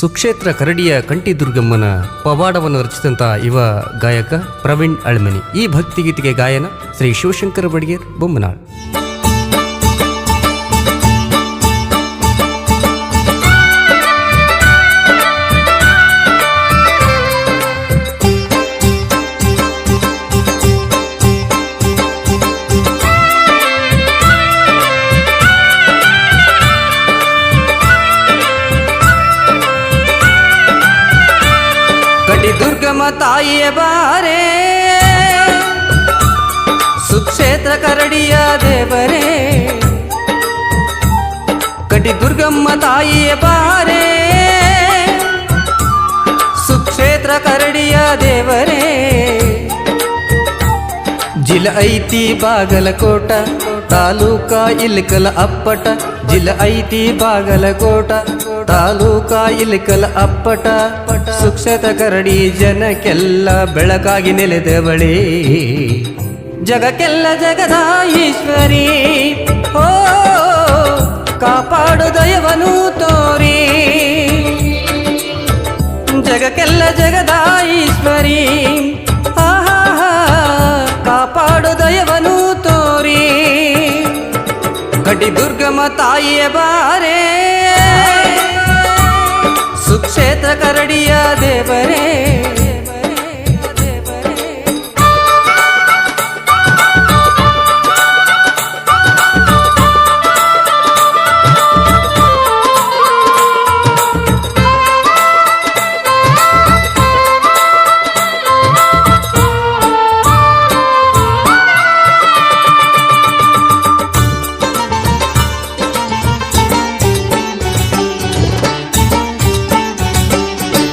ಸುಕ್ಷೇತ್ರ ಕರಡಿಯ ಕಂಠಿದುರ್ಗಮ್ಮನ ಪವಾಡವನ್ನು ರಚಿಸಿದಂತಹ ಇವ ಗಾಯಕ ಪ್ರವೀಣ್ ಅಳ್ಮನಿ. ಈ ಭಕ್ತಿಗೀತೆಗೆ ಗಾಯನ ಶ್ರೀ ಶಿವಶಂಕರ ಬಡಿಗೇರ್ ಬೊಮ್ಮನಾಳ್. ತಾಯಿಯ ಬಾರೆ. ಸುಕ್ಷೇತ್ರ ಕರಡಿಯ ದೇವರೇ. ಕಟಿ ದುರ್ಗಮ್ಮ ತಾಯಿಯ ಬಾರೆ. ಸುಕ್ಷೇತ್ರ ಕರಡಿಯ ದೇವರೇ. ಜಿಲ ಐತಿ ಬಾಗಲಕೋಟ, ತಾಲೂಕ ಇಲ್ಕಲ ಅಪ್ಪಟ. ಜಿಲ ಐತಿ ಬಾಗಲಕೋಟ ತಾಲೂಕ ಇಲ್ಕಲ ಅಪ್ಪಟ. ಸುಕ್ಷತ ಕರಡಿ ಜನಕ್ಕೆಲ್ಲ ಬೆಳಕಾಗಿ ನೆಲೆದವಳಿ. ಜಗಕ್ಕೆಲ್ಲ ಜಗದ ಈಶ್ವರಿ. ಓ ಕಾಪಾಡು ದಯವನು ತೋರಿ. ಜಗಕ್ಕೆಲ್ಲ ಜಗದ ಈಶ್ವರಿ. ಆಹಾ ಕಾಪಾಡು ದಯವನು ತೋರಿ. ಗಡಿ ದುರ್ಗಮ ತಾಯಿಯ ಬಾರೆ. ಸುಕ್ಷೇತ್ರ ಕರಡಿಯ ದೇವರೇ.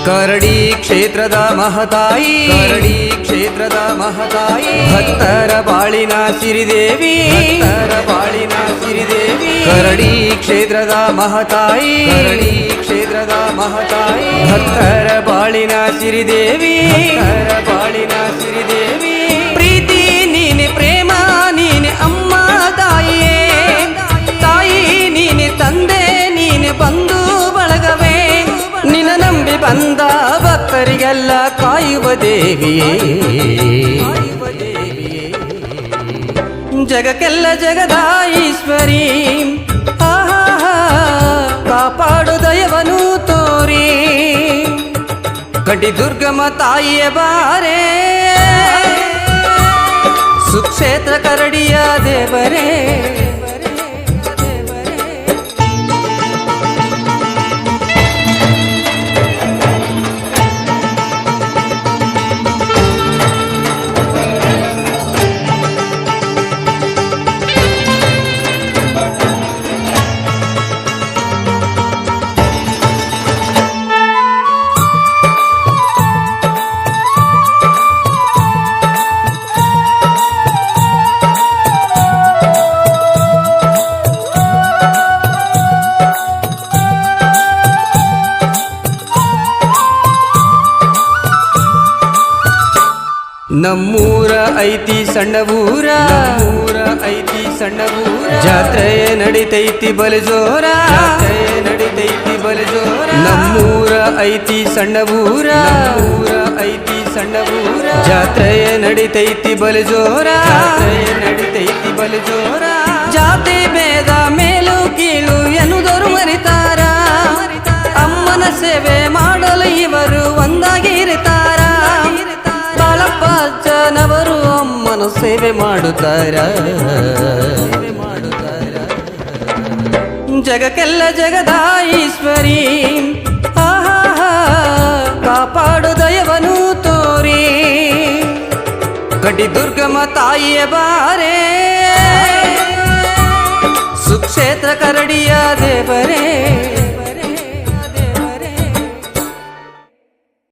ಕರಡಿ ಕ್ಷೇತ್ರದ ಮಹತಾಯಿ. ಕರಡಿ ಕ್ಷೇತ್ರದ ಮಹತಾಯಿ. ಭಕ್ತರ ಬಾಳಿನ ಸಿರಿದೇವಿ. ಭಕ್ತರ ಬಾಳಿನ ಸಿರಿದೇವಿ. ಕರಡಿ ಕ್ಷೇತ್ರದ ಮಹತಾಯಿ. ಕರಡಿ ಕ್ಷೇತ್ರದ ಮಹತಾಯಿ. ಭಕ್ತರ ಬಾಳಿನ ಸಿರಿದೇವಿ. ಭಕ್ತರ ದೇವಿಯೇ ಜಗಕ್ಕೆಲ್ಲ ಜಗದ ಕಾಪಾಡು ದಯವನು ತೋರಿ. ಕಡಿ ದುರ್ಗಮ ತಾಯಿಯ ಬಾರೆ. ಸುಕ್ಷೇತ್ರ ಕರಡಿಯ ದೇವರೇ. ನಮ್ಮೂರ ಐತಿ ಸಣ್ಣ ಊರ ಊರ ಐತಿ ಸಣ್ಣ ಊರ ಜಾತ್ರೆ ನಡಿತೈತಿ ಬಲಜೋರ ನಡಿತೈತಿ ಬಲಜೋರ ನಮ್ಮೂರ ಐತಿ ಸಣ್ಣ ಊರ ಊರ ಐತಿ ಸಣ್ಣ ಊರ ಜಾತ್ರೆ ನಡಿತೈತಿ ಬಲಜೋರ ನಡಿತೈತಿ ಬಲಜೋರ ಜಾತಿ ಭೇದ ಮೇಲು ಕೀಳು ಎನ್ನುವುದವರು ಸೇವೆ ಮಾಡುತ್ತಾರ? ಜಗಕ್ಕೆಲ್ಲ ಜಗದ ಈಶ್ವರಿ. ಕಾಪಾಡು ದಯವನು ತೋರಿ. ಕಡಿ ದುರ್ಗಮ ತಾಯಿಯ ಬಾರೆ.